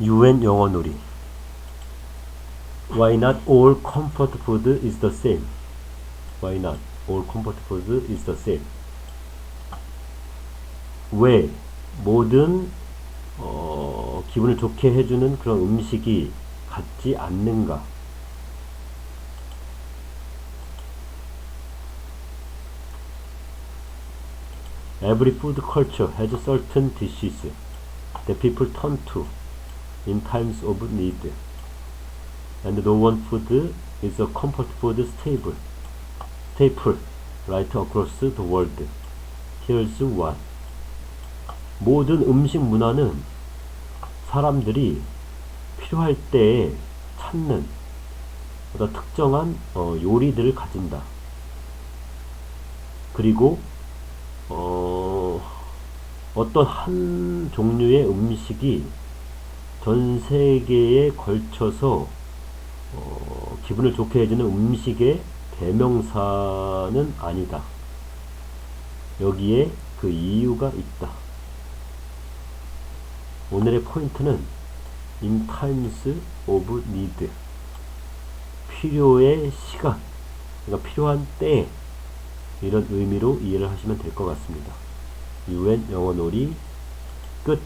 UN 영어 놀이 Why not all comfort food is the same? Why not all comfort food is the same? 왜 모든 어, 기분을 좋게 해주는 그런 음식이 같지 않는가? Every food culture has certain dishes that people turn to in times of need. And no one food is a comfort food staple, staple right across the world. Here's one. 모든 음식 문화는 사람들이 필요할 때 찾는 어떤 특정한 어, 요리들을 가진다. 그리고 어, 어떤 한 종류의 음식이 전 세계에 걸쳐서 어, 기분을 좋게 해주는 음식의 대명사는 아니다. 여기에 그 이유가 있다. 오늘의 포인트는 in times of need 필요의 시간 그러니까 필요한 때 이런 의미로 이해를 하시면 될 것 같습니다. UN 영어 놀이 끝